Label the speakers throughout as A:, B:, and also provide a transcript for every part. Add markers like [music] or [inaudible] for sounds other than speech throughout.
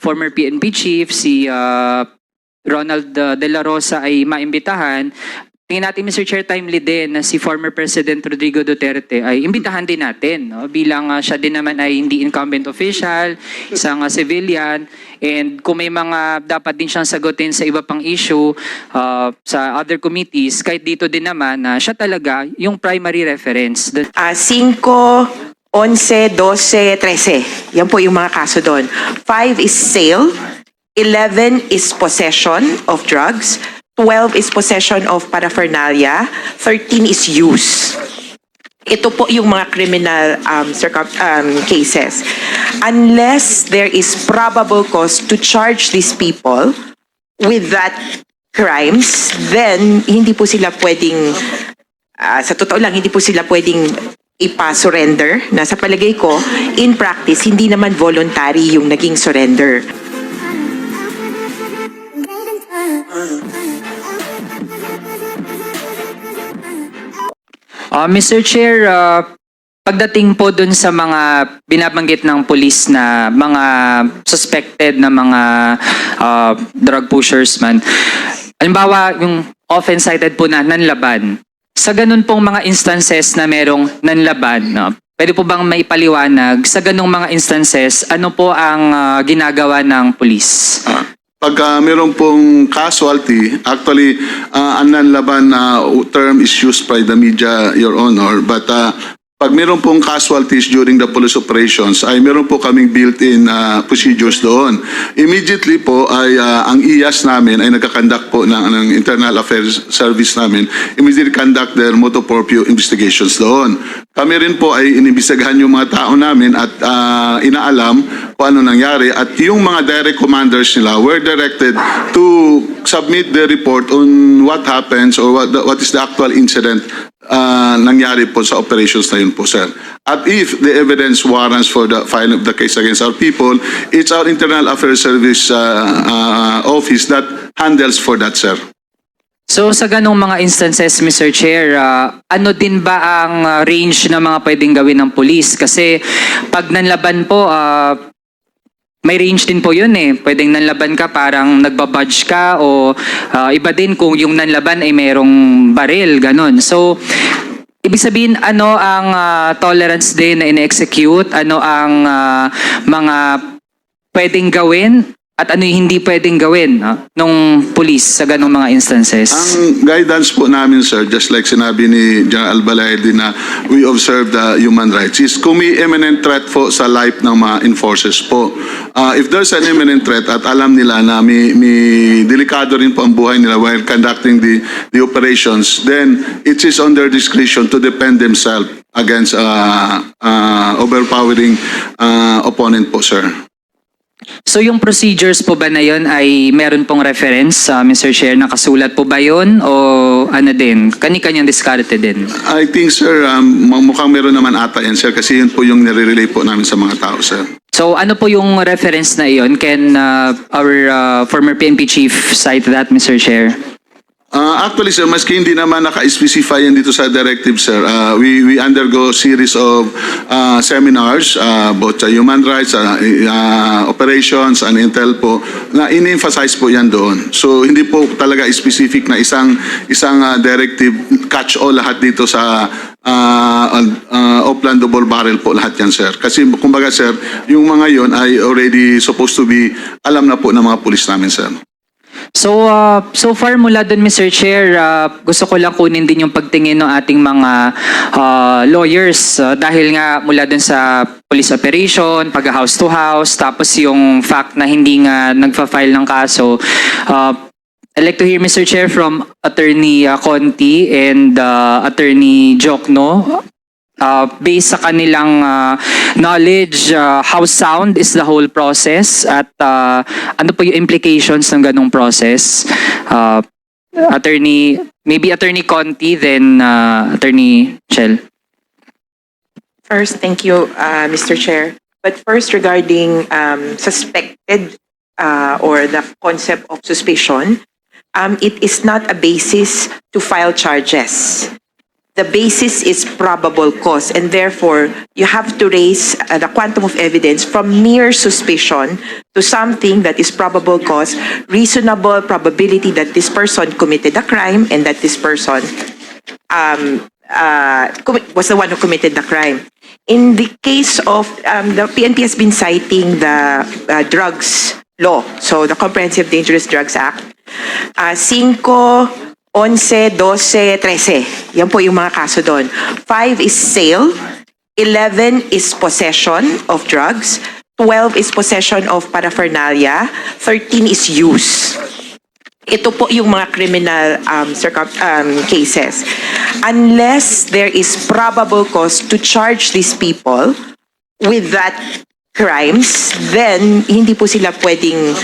A: former PNP chief, si ah, Ronald ah, De La Rosa ay maimbitahan, tingin natin Mr. Chair timely din na si former President Rodrigo Duterte ay imbitahan din natin no? bilang ah, siya din naman ay hindi incumbent official, isang ah, civilian and kung may mga dapat din siyang sagutin sa iba pang issue ah, sa other committees, kahit dito din naman na siya talaga yung primary reference.
B: Ah, 5, 11, 12, 13. Yan po yung mga kaso doon. 5 is sale, 11 is possession of drugs, 12 is possession of paraphernalia, 13 is use. Ito po yung mga criminal um, um, cases. Unless there is probable cause to charge these people with that crimes, then hindi po sila pwedeng Ah, sa totoo lang, hindi po sila pwedeng ipa-surrender na sa palagay ko, in practice, hindi naman voluntary yung naging surrender.
A: Ah, Mr. Chair, ah, pagdating po dun sa mga binabanggit ng police na mga suspected na mga ah, drug pushers man, halimbawa yung often cited po na nanlaban, sa ganun pong mga instances na merong nanlaban, no, pwede po bang maipaliwanag sa ganung mga instances, ano po ang ah, ginagawa ng police?
C: Pagka meron pong casualty, actually, uh, ang nanlaban na term is used by the media, Your Honor. But uh, pag meron pong casualties during the police operations, ay meron po kaming built-in uh, procedures doon. Immediately po ay uh, ang IAS namin ay nagkakandak po ng, ng Internal Affairs Service namin, immediately conduct their proprio investigations doon. Kami rin po ay inimbestigahan yung mga tao namin at uh, inaalam kung ano nangyari at yung mga direct commanders nila were directed to submit the report on what happens or what, the- what is the actual incident uh, nangyari po sa operations na yun po, sir. At if the evidence warrants for the filing of the case against our people, it's our Internal Affairs Service uh, uh, office that handles for that, sir.
A: So sa ganong mga instances, Mr. Chair, ah, ano din ba ang range na mga pwedeng gawin ng police? Kasi pag nanlaban po, ah, may range din po yun eh. Pwedeng nanlaban ka parang nagbabudge ka o ah, iba din kung yung nanlaban ay merong baril, ganon. So, ibig sabihin ano ang ah, tolerance din na ine-execute? Ano ang ah, mga pwedeng gawin? At ano yung hindi pwedeng gawin ah, nung police sa ganong mga instances?
C: Ang guidance po namin, sir, just like sinabi ni General Albalaydi na we observe the human rights, is kung may imminent threat po sa life ng mga enforcers po. Uh, if there's an imminent threat at alam nila na may, may delikado rin po ang buhay nila while conducting the, the operations, then it is on their discretion to defend themselves against uh, uh, overpowering uh, opponent po, sir.
A: So yung procedures po ba na yun ay meron pong reference, uh, Mr. Chair, nakasulat po ba yun o ano din, kani-kanyang diskarte din?
C: I think, sir, um, mukhang meron naman ata yan, sir, kasi yun po yung nire-relay po namin sa mga tao, sir.
A: So ano po yung reference na iyon? Can uh, our uh, former PNP chief cite that, Mr. Chair?
C: Uh, actually, sir, maski hindi naman naka-specify yan dito sa directive, sir, uh, we, we undergo series of uh, seminars, uh, both sa human rights, uh, uh, operations, and intel po, na in-emphasize po yan doon. So, hindi po talaga specific na isang, isang uh, directive catch-all lahat dito sa uh, uh, Oplan Double Barrel po lahat yan, sir. Kasi, kumbaga, sir, yung mga yon ay already supposed to be alam na po ng mga pulis namin, sir.
A: So, uh, so far mula dun, Mr. Chair, uh, gusto ko lang kunin din yung pagtingin ng ating mga uh, lawyers uh, dahil nga mula dun sa police operation, pag house to house, tapos yung fact na hindi nga nagfa-file ng kaso. Uh, I'd like to hear, Mr. Chair, from Attorney uh, Conti and uh, Attorney Jokno. Uh, based sa kanilang uh, knowledge, uh, how sound is the whole process at uh, ano po yung implications ng ganong process? Uh, attorney, maybe Attorney Conti, then uh, Attorney Shell.
B: First, thank you, uh, Mr. Chair. But first, regarding um, suspected uh, or the concept of suspicion, um, it is not a basis to file charges. The basis is probable cause and therefore you have to raise uh, the quantum of evidence from mere suspicion to something that is probable cause, reasonable probability that this person committed a crime and that this person um, uh, was the one who committed the crime. In the case of, um, the PNP has been citing the uh, drugs law, so the Comprehensive Dangerous Drugs Act. Uh, 5, 11, 12, 13. Yan po yung mga kaso doon. 5 is sale, 11 is possession of drugs, 12 is possession of paraphernalia, 13 is use ito po yung mga criminal um, um, cases. Unless there is probable cause to charge these people with that crimes, then hindi po sila pwedeng,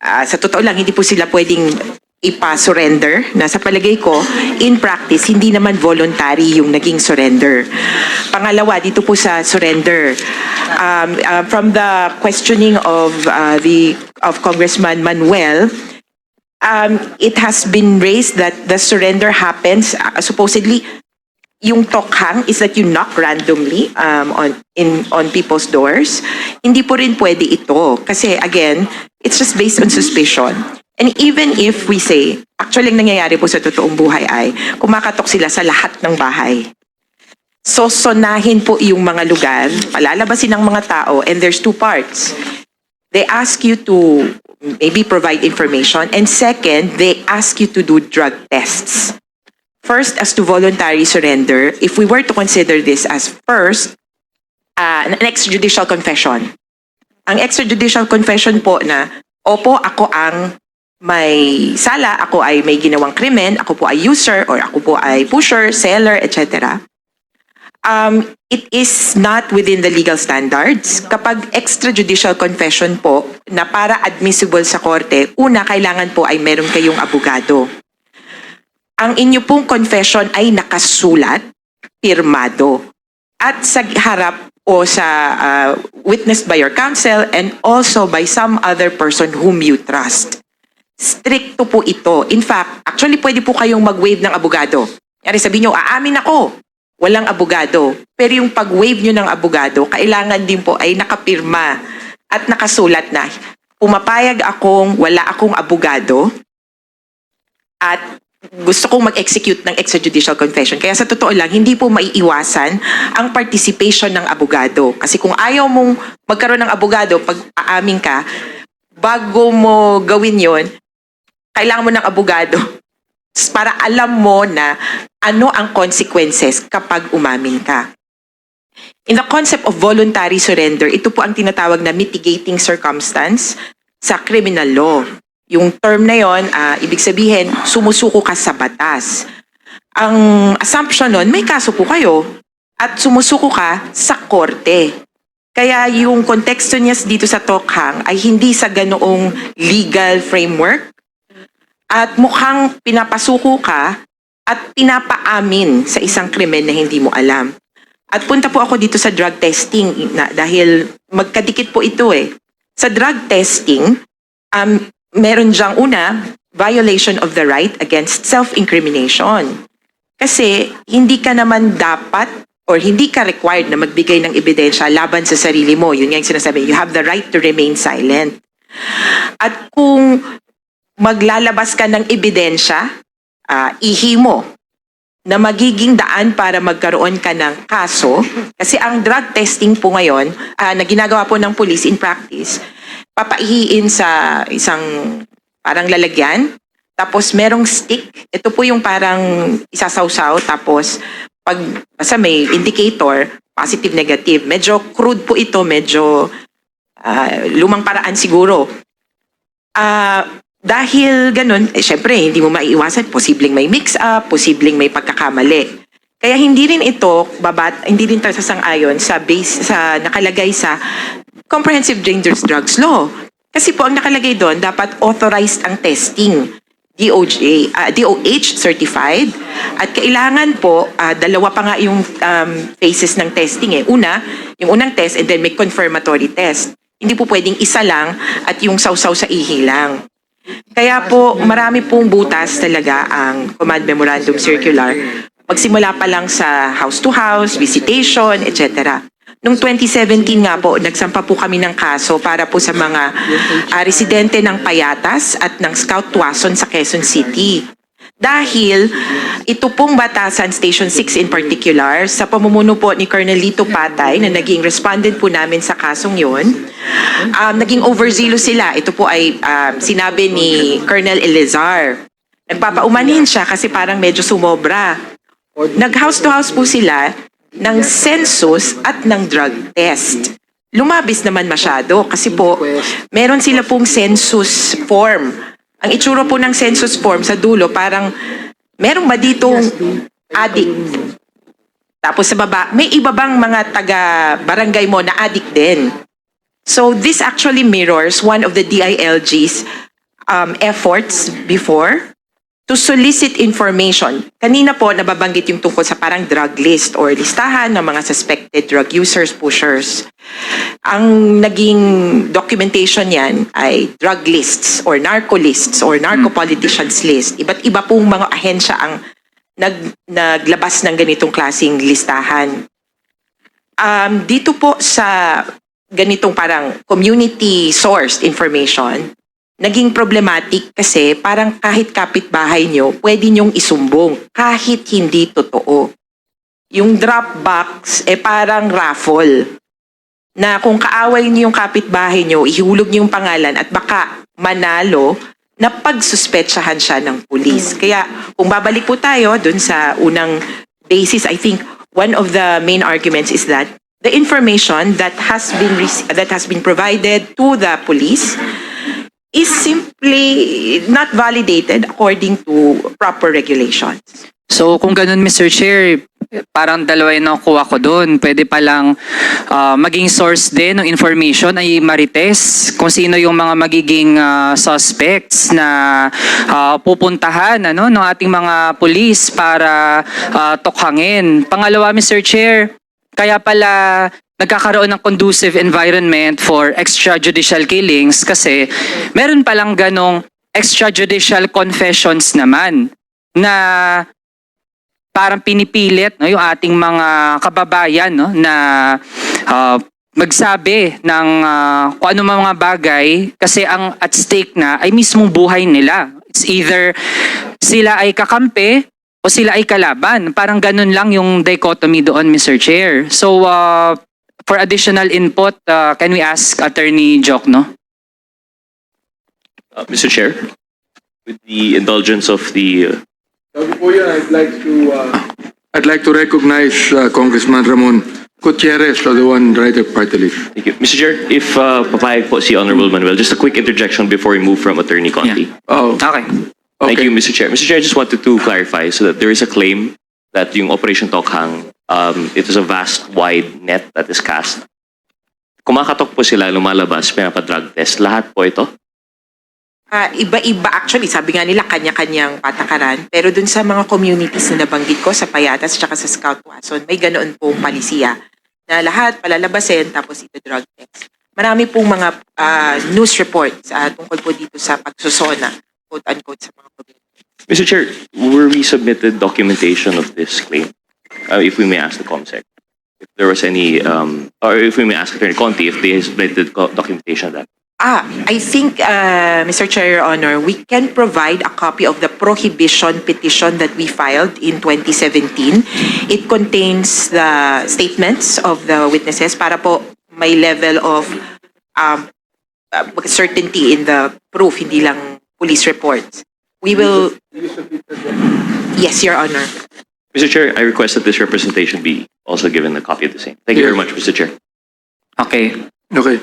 B: ah, sa totoo lang, hindi po sila pwedeng ipa-surrender na sa palagay ko, in practice, hindi naman voluntary yung naging surrender. Pangalawa, dito po sa surrender, um, uh, from the questioning of uh, the of Congressman Manuel, um, it has been raised that the surrender happens uh, supposedly yung tokhang is that you knock randomly um, on in on people's doors. Hindi po rin pwede ito kasi again, it's just based on suspicion. And even if we say, actually ang nangyayari po sa totoong buhay ay kumakatok sila sa lahat ng bahay. So sonahin po yung mga lugar, palalabasin ng mga tao and there's two parts they ask you to maybe provide information. And second, they ask you to do drug tests. First, as to voluntary surrender, if we were to consider this as first, uh, an extrajudicial confession. Ang extrajudicial confession po na, opo, ako ang may sala, ako ay may ginawang krimen, ako po ay user, or ako po ay pusher, seller, etc um, it is not within the legal standards. Kapag extrajudicial confession po na para admissible sa korte, una, kailangan po ay meron kayong abogado. Ang inyo pong confession ay nakasulat, pirmado, at sa harap o sa uh, witnessed by your counsel and also by some other person whom you trust. Stricto po ito. In fact, actually pwede po kayong mag-waive ng abogado. Yari sabihin nyo, aamin ako, walang abogado. Pero yung pag-waive nyo ng abogado, kailangan din po ay nakapirma at nakasulat na. Pumapayag akong wala akong abogado at gusto kong mag-execute ng extrajudicial confession. Kaya sa totoo lang, hindi po maiiwasan ang participation ng abogado. Kasi kung ayaw mong magkaroon ng abogado pag aamin ka, bago mo gawin yon, kailangan mo ng abogado [laughs] para alam mo na ano ang consequences kapag umamin ka. In the concept of voluntary surrender, ito po ang tinatawag na mitigating circumstance sa criminal law. Yung term na yon, ah, ibig sabihin, sumusuko ka sa batas. Ang assumption nun, may kaso po kayo at sumusuko ka sa korte. Kaya yung konteksto niya dito sa Tokhang ay hindi sa ganoong legal framework at mukhang pinapasuko ka at pinapaamin sa isang krimen na hindi mo alam. At punta po ako dito sa drug testing na, dahil magkadikit po ito eh. Sa drug testing, um, meron diyang una, violation of the right against self-incrimination. Kasi hindi ka naman dapat or hindi ka required na magbigay ng ebidensya laban sa sarili mo. Yun nga yung sinasabi, you have the right to remain silent. At kung maglalabas ka ng ebidensya, ah, ihi mo, na magiging daan para magkaroon ka ng kaso. Kasi ang drug testing po ngayon, ah, na ginagawa po ng police in practice, papaihiin sa isang parang lalagyan, tapos merong stick. Ito po yung parang isasawsaw, tapos pag basta may indicator, positive, negative. Medyo crude po ito, medyo ah, lumang paraan siguro. Ah, dahil ganun, eh, syempre, hindi mo maiiwasan, posibleng may mix-up, posibleng may pagkakamali. Kaya hindi rin ito, babat, hindi rin ito sasang-ayon sa base, sa nakalagay sa Comprehensive Dangerous Drugs Law. Kasi po, ang nakalagay doon, dapat authorized ang testing. DOJ, ah, DOH certified. At kailangan po, ah, dalawa pa nga yung um, phases ng testing eh. Una, yung unang test and then may confirmatory test. Hindi po pwedeng isa lang at yung sausaw sa ihi lang. Kaya po, marami pong butas talaga ang Command Memorandum Circular. Magsimula pa lang sa house-to-house, visitation, etc. Noong 2017 nga po, nagsampa po kami ng kaso para po sa mga ah, residente ng Payatas at ng Scout Tuason sa Quezon City. Dahil ito pong batasan, Station 6 in particular, sa pamumuno po ni Colonel Lito Patay na naging respondent po namin sa kasong yon, um, naging overzealous sila. Ito po ay um, sinabi ni Colonel Elizar. Nagpapaumanhin siya kasi parang medyo sumobra. Nag-house to house po sila ng census at ng drug test. Lumabis naman masyado kasi po meron sila pong census form. Ang itsura po ng census form sa dulo parang meron ba ditong addict? Tapos sa baba, may iba bang mga taga barangay mo na addict din? So this actually mirrors one of the DILG's um, efforts before to solicit information. Kanina po nababanggit yung tungkol sa parang drug list or listahan ng mga suspected drug users, pushers. Ang naging documentation yan ay drug lists or narco lists or narco politicians list. Iba't iba pong mga ahensya ang nag, naglabas ng ganitong klasing listahan. Um, dito po sa ganitong parang community sourced information, naging problematic kasi parang kahit kapitbahay nyo, pwede nyong isumbong kahit hindi totoo. Yung Dropbox, eh parang raffle. Na kung kaaway niyo yung kapitbahay nyo, ihulog niyo yung pangalan at baka manalo na pagsuspetsahan siya ng pulis. Kaya kung babalik po tayo dun sa unang basis, I think one of the main arguments is that the information that has been that has been provided to the police is simply not validated according to proper regulations.
A: So kung ganun Mr. Chair, parang dalawa yung nakuha ko doon. Pwede palang ah, maging source din ng information ay marites kung sino yung mga magiging ah, suspects na ah, pupuntahan ano, ng ating mga police para ah, tukhangin. Pangalawa Mr. Chair, kaya pala nagkakaroon ng conducive environment for extrajudicial killings kasi meron palang ganong extrajudicial confessions naman na parang pinipilit no, yung ating mga kababayan no, na ah, magsabi ng ah, kung ano mga bagay kasi ang at stake na ay mismong buhay nila. It's either sila ay kakampi o sila ay kalaban. Parang ganun lang yung dichotomy doon, Mr. Chair. So, ah, for additional input, ah, can we ask Attorney Jock, no?
D: Uh, Mr. Chair, with the indulgence of the, uh,
E: Bago po I'd like to, uh, I'd like to recognize uh, Congressman Ramon Gutierrez of the One Rider Party List.
D: thank you. Mr. Chair, if uh, papayag po si Honorable Manuel, just a quick interjection before we move from Attorney Conti.
E: Oh,
A: Okay.
D: Thank
E: okay.
D: you, Mr. Chair. Mr. Chair, I just wanted to clarify so that there is a claim that yung Operation Tokhang, um, it is a vast, wide net that is cast. Kumakatok po sila, lumalabas, pinapa-drug test. Lahat po ito?
B: Ah, iba-iba actually, sabi nga nila kanya-kanyang patakaran. Pero dun sa mga communities na nabanggit ko, sa Payatas at sa Scout Wason, may ganoon pong palisiya na lahat palalabasin tapos ito drug test. Marami pong mga ah, news reports ah, tungkol po dito sa pagsusona, quote-unquote, sa mga communities.
D: Mr. Chair, were we submitted documentation of this claim? Uh, if we may ask the COMSEC. If there was any, um, or if we may ask Attorney Conti, if they submitted documentation of that.
B: Ah, I think, uh, Mr. Chair, Your Honor, we can provide a copy of the prohibition petition that we filed in 2017. It contains the statements of the witnesses para po may level of um, uh, certainty in the proof, hindi lang police reports. We will... Yes, Your Honor.
D: Mr. Chair, I request that this representation be also given a copy of the same. Thank you very much, Mr. Chair.
A: Okay.
E: Okay.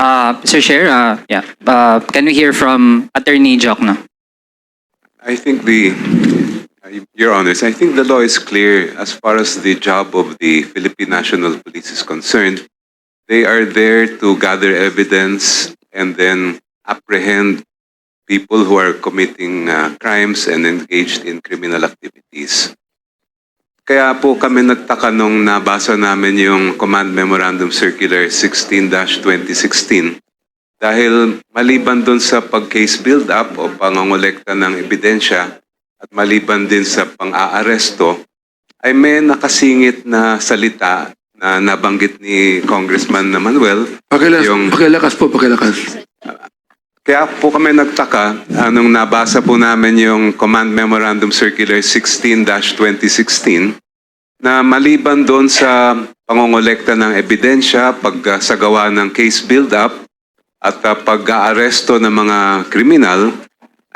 A: Uh, Mr. Chair, uh, yeah. Uh, can we hear from Attorney Jock, no?
F: I think the, Your Honors, I think the law is clear as far as the job of the Philippine National Police is concerned. They are there to gather evidence and then apprehend people who are committing uh, crimes and engaged in criminal activities. Kaya po kami nagtaka nung nabasa namin yung Command Memorandum Circular 16-2016 dahil maliban doon sa pag-case build-up o pangongolekta ng ebidensya at maliban din sa pang-aaresto, ay may nakasingit na salita na nabanggit ni Congressman na Manuel.
E: Pakilas,
F: Yung-
E: pakilakas po, pakilakas.
F: Kaya po kami nagtaka anong nabasa po namin yung Command Memorandum Circular 16-2016 na maliban doon sa pangongolekta ng ebidensya, pagsagawa ng case build-up at uh, pag-aaresto ng mga kriminal,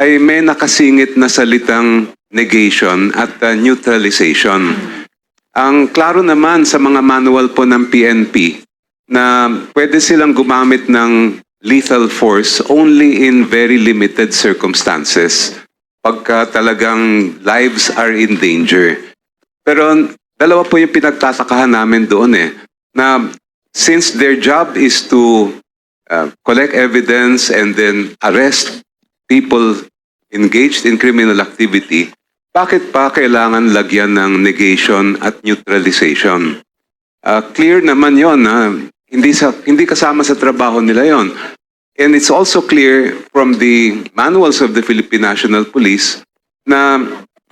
F: ay may nakasingit na salitang negation at neutralization. Ang klaro naman sa mga manual po ng PNP na pwede silang gumamit ng lethal force only in very limited circumstances pagka talagang lives are in danger. Pero dalawa po yung pinagtatakahan namin doon eh, na since their job is to uh, collect evidence and then arrest people engaged in criminal activity, bakit pa kailangan lagyan ng negation at neutralization? Uh, clear naman yon na hindi sa hindi kasama sa trabaho nila yon. And it's also clear from the manuals of the Philippine National Police na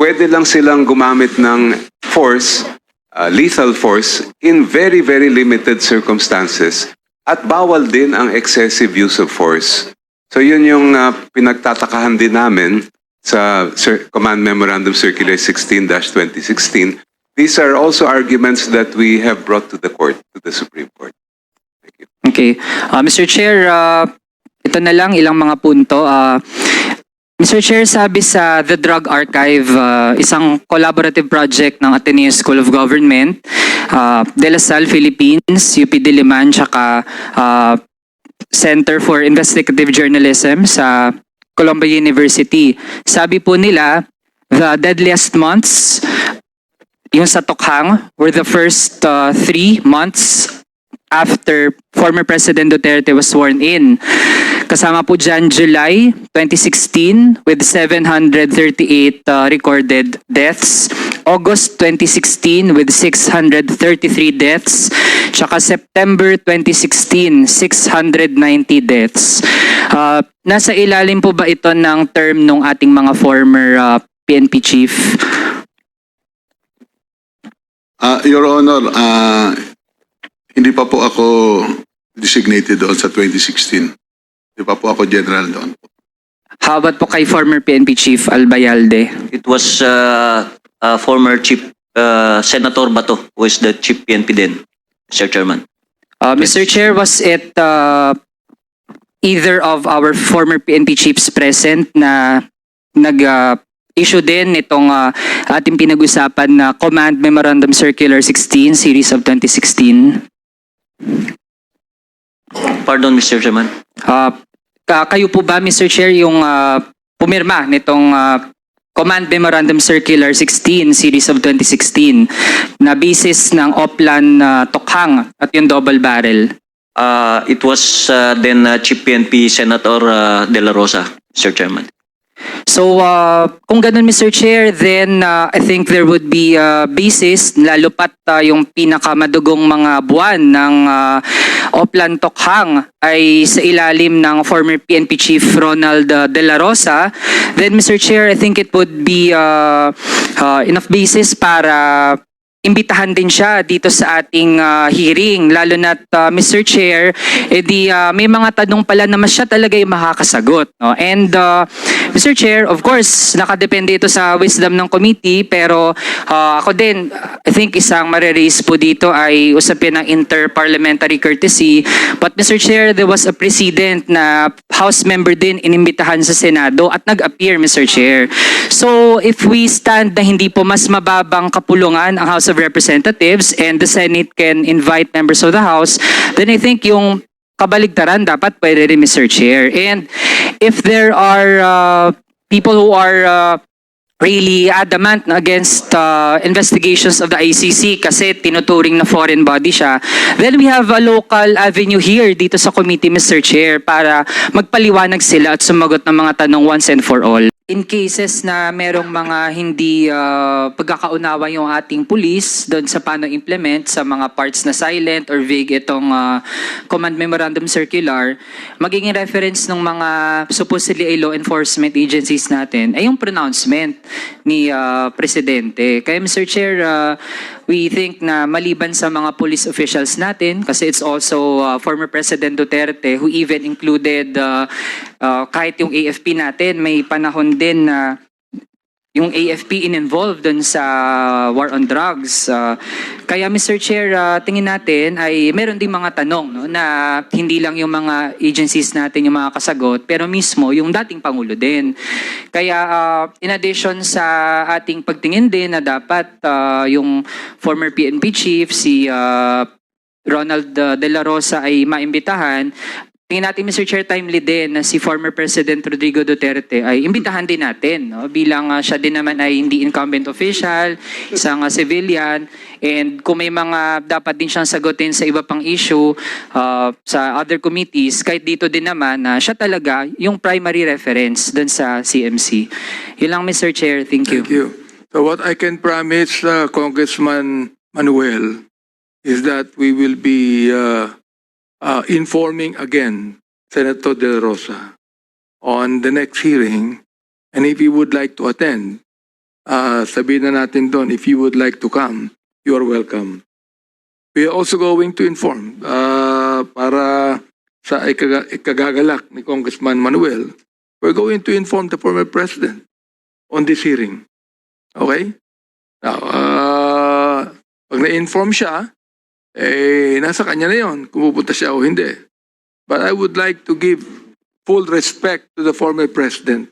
F: pwede lang silang gumamit ng force, uh, lethal force, in very, very limited circumstances. At bawal din ang excessive use of force. So yun yung uh, pinagtatakahan din namin sa Cir- Command Memorandum Circular 16-2016. These are also arguments that we have brought to the court, to the Supreme Court.
A: Okay. Uh, Mr. Chair, uh, ito na lang ilang mga punto. Uh, Mr. Chair, sabi sa The Drug Archive, uh, isang collaborative project ng Ateneo School of Government, uh, De La Salle, Philippines, UP Diliman, tsaka uh, Center for Investigative Journalism sa Columbia University. Sabi po nila, the deadliest months, yung sa Tokhang, were the first uh, three months after former President Duterte was sworn in. Kasama po dyan July 2016 with 738 uh, recorded deaths. August 2016 with 633 deaths. Tsaka September 2016, 690 deaths. Uh, nasa ilalim po ba ito ng term ng ating mga former uh, PNP chief?
C: Ah, Your Honor, ah, hindi pa po ako designated doon sa 2016. Hindi pa po ako general doon.
A: How about po kay former PNP chief Albayalde?
G: It was uh, uh, former Chief uh, Senator Bato, who is the Chief PNP din, Mr. Chairman.
A: Uh, Mr. Chair, was it uh, either of our former PNP chiefs present na nag-issue din nitong uh, ating pinag-usapan na Command Memorandum Circular 16, Series of 2016?
G: Pardon, Mr. Chairman.
A: Uh, ka- kayo po ba, Mr. Chair, yung uh, pumirma nitong uh, Command Memorandum Circular 16, Series of 2016, na basis ng Oplan uh, Tokhang at yung double barrel?
G: Uh, it was uh, then uh, Chief PNP Senator uh, De La Rosa, Mr. Chairman.
A: So, uh, kung ganun, Mr. Chair, then uh, I think there would be a basis, lalo pat uh, yung pinakamadugong mga buwan ng uh, Oplan Tokhang ay sa ilalim ng former PNP Chief Ronald uh, De La Rosa, then Mr. Chair, I think it would be uh, uh, enough basis para imbitahan din siya dito sa ating uh, hearing lalo na Mr. Chair edi uh, may mga tanong pala na mas siya talaga yung makakasagot no and uh, Mr. Chair of course nakadepende ito sa wisdom ng committee pero uh, ako din I think isang mareraise po dito ay usapin ng interparliamentary courtesy but Mr. Chair there was a precedent na house member din inimbitahan sa Senado at nag-appear Mr. Chair so if we stand na hindi po mas mababang kapulungan ang House of Representatives and the Senate can invite members of the House, then I think yung kabaligtaran dapat pwede rin Mr. Chair. And if there are uh, people who are uh, really adamant against uh, investigations of the ICC kasi tinuturing na foreign body siya, then we have a local avenue here dito sa committee, Mr. Chair, para magpaliwanag sila at sumagot ng mga tanong once and for all. In cases na merong mga hindi uh, pagkakaunawa yung ating police doon sa paano implement sa mga parts na silent or vague itong uh, command memorandum circular, magiging reference ng mga supposedly ay law enforcement agencies natin ay yung pronouncement ni uh, Presidente. Kaya Mr. Chair, uh, we think na maliban sa mga police officials natin, kasi it's also uh, former President Duterte who even included uh, uh, kahit yung AFP natin, may panahon din na yung AFP in-involved dun sa war on drugs. Uh, kaya Mr. Chair, uh, tingin natin ay meron ding mga tanong no, na hindi lang yung mga agencies natin yung mga kasagot, pero mismo yung dating Pangulo din. Kaya uh, in addition sa ating pagtingin din na dapat uh, yung former PNP chief, si uh, Ronald uh, De La Rosa ay maimbitahan, tingin natin Mr. Chair timely din na si former President Rodrigo Duterte ay imbitahan din natin no? bilang uh, siya din naman ay hindi incumbent official, isang uh, civilian and kung may mga dapat din siyang sagutin sa iba pang issue uh, sa other committees, kahit dito din naman na siya talaga yung primary reference dun sa CMC. Yun lang Mr. Chair, thank you.
E: Thank you. So what I can promise uh, Congressman Manuel is that we will be uh, uh, informing again Senator De Rosa on the next hearing. And if you would like to attend, uh, sabihin na natin doon, if you would like to come, you are welcome. We are also going to inform uh, para sa ikaga- ikagagalak ni Congressman Manuel, we're going to inform the former president on this hearing. Okay? Now, uh, pag na-inform siya, eh, nasa kanya na yon kung pupunta siya o hindi. But I would like to give full respect to the former president